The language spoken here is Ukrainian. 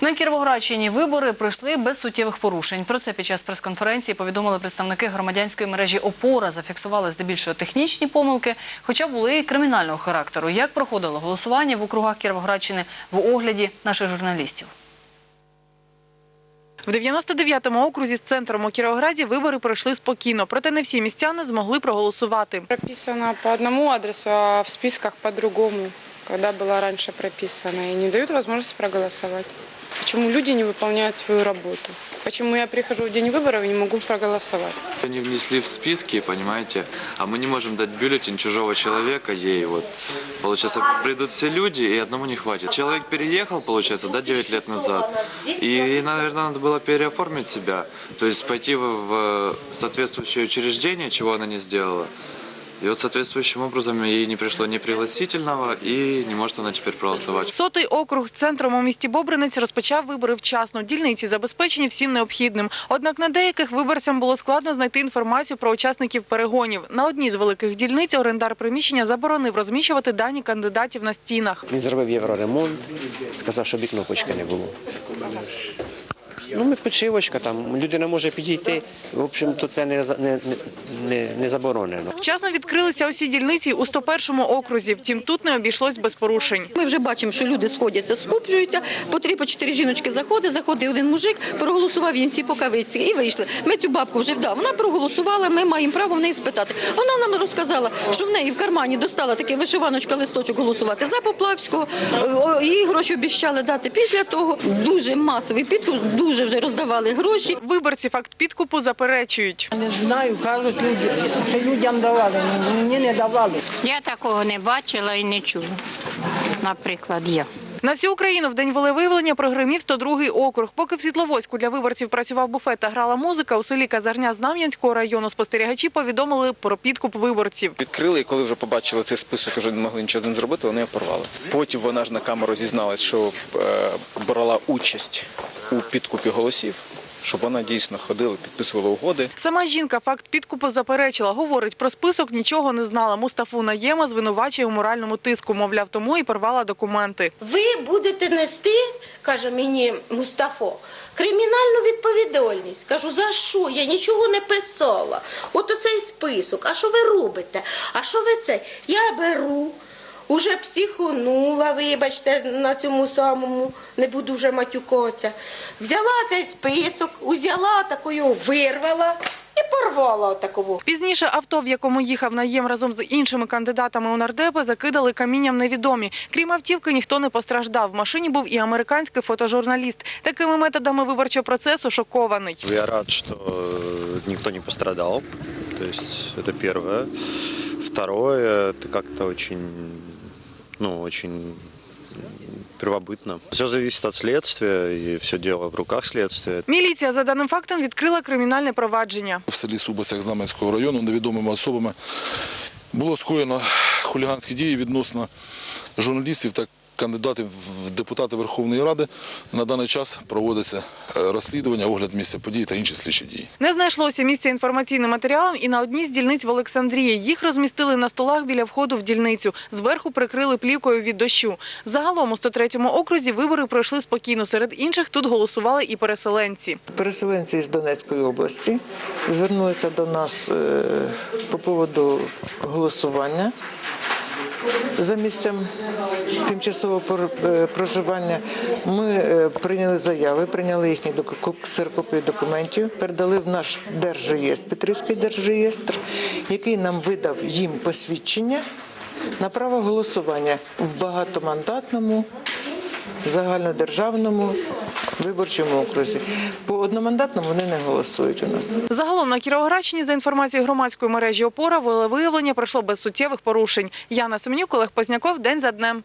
На Кіровоградщині вибори пройшли без суттєвих порушень. Про це під час прес-конференції повідомили представники громадянської мережі «Опора». Зафіксували здебільшого технічні помилки, хоча були і кримінального характеру. Як проходило голосування в округах Кіровоградщини в огляді наших журналістів? В 99-му окрузі з центром у Кіровограді вибори пройшли спокійно, проте не всі містяни змогли проголосувати. Прописано по одному адресу, а в списках по другому, когда было раньше прописано. И не дают возможность проголосовать. Почему люди не выполняют свою работу? Почему я прихожу в день выборов и не могу проголосовать? Они внесли в списки, понимаете, а мы не можем дать бюллетень чужого человека ей. Вот. Получается, придут все люди, и одному не хватит. Человек переехал, получается, да, 9 лет назад. И, наверное, надо было переоформить себя. То есть пойти в, соответствующее учреждение, чего она не сделала. И вот соответствующим образом ей не пришло ни пригласительного, и не может она теперь проголосовать. Сотий округ з центром у місті Бобринець розпочав вибори вчасно. Дільниці забезпечені всім необхідним. Однак на деяких виборцям було складно знайти інформацію про учасників перегонів. На одній з великих дільниць орендар приміщення заборонив розміщувати дані кандидатів на стінах. Він зробив євроремонт, сказав, щоб і кнопочки не було. Ну, медпочивочка, там людина може підійти. В общем-то, це не, за- не, не, не заборонено. Вчасно відкрилися усі дільниці у 101-му окрузі. Втім, тут не обійшлось без порушень. Ми вже бачимо, що люди сходяться, скупчуються. По три, по чотири жіночки заходить, заходить один мужик, проголосував їм всі покавиці і вийшли. Ми цю бабку вже вдав. Вона проголосувала. Ми маємо право в неї спитати. Вона нам розказала, що в неї в кармані достала таке вишиваночка, листочок голосувати за Поплавського. Е, Їй гроші обіцяли дати після того. Дуже масовий підкуп, дуже вже роздавали гроші. Виборці факт підкупу заперечують. Не знаю, кажуть люди, що людям давали, мені не давали. Я такого не бачила і не чула. Наприклад, я. На всю Україну в день волевиявлення прогримів 102-й округ. Поки в Світловодську для виборців працював буфет та грала музика, у селі Казарня Знам'янського району спостерігачі повідомили про підкуп виборців. Відкрили, і коли вже побачили цей список, вже не могли нічого зробити, вони його порвали. Потім вона ж на камеру зізналась, що е, брала участь у підкупі голосів, щоб вона дійсно ходила, підписувала угоди. Сама жінка факт підкупу заперечила. Говорить, про список нічого не знала. Мустафу Наєма звинувачує у моральному тиску. Мовляв, тому і порвала документи. Ви будете нести, каже мені Мустафо, кримінальну відповідальність. Кажу, за що? Я нічого не писала. От оцей список. А що ви робите? А що ви це? Я беру. Уже психонула, вибачте, на цьому самому, не буду вже матюкатися. Взяла цей список, узяла такою, вирвала і порвала такого. Пізніше авто, в якому їхав Наєм разом з іншими кандидатами у нардепи, закидали камінням невідомі. Крім автівки, ніхто не постраждав. В машині був і американський фотожурналіст. Такими методами виборчого процесу шокований. Я рад, что э, никто не пострадал. То есть это первое. Второе, это как-то очень, ну, очень первобытно. Все зависит от следствия, и все дело в руках следствия. Міліція за даним фактом відкрила кримінальне провадження. в селі Субасях Знаменського району невідомими особами було скоєно хуліганські дії відносно журналістів та кандидатів в депутати Верховної Ради. На даний час проводиться е, розслідування, огляд місця подій та інші слідчі дії. Не знайшлося місця інформаційним матеріалам і на одній з дільниць в Олександрії. Їх розмістили на столах біля входу в дільницю. Зверху прикрили плівкою від дощу. Загалом у 103-му окрузі вибори пройшли спокійно. Серед інших тут голосували і переселенці. Переселенці з Донецької області звернулися до нас е, по поводу голосування за місцем тимчасового е, проживання. Ми е, прийняли заяви, прийняли їхні ксерокопії документів, передали в наш держреєстр, Петрівський держреєстр, який нам видав їм посвідчення на право голосування в багатомандатному загальнодержавному виборчому окрузі. По одномандатному вони не голосують у нас. Загалом на Кіровоградщині, за інформацією громадської мережі «Опора», волевиявлення пройшло без суттєвих порушень. Яна Семенюк, Олег Позняков, День за днем.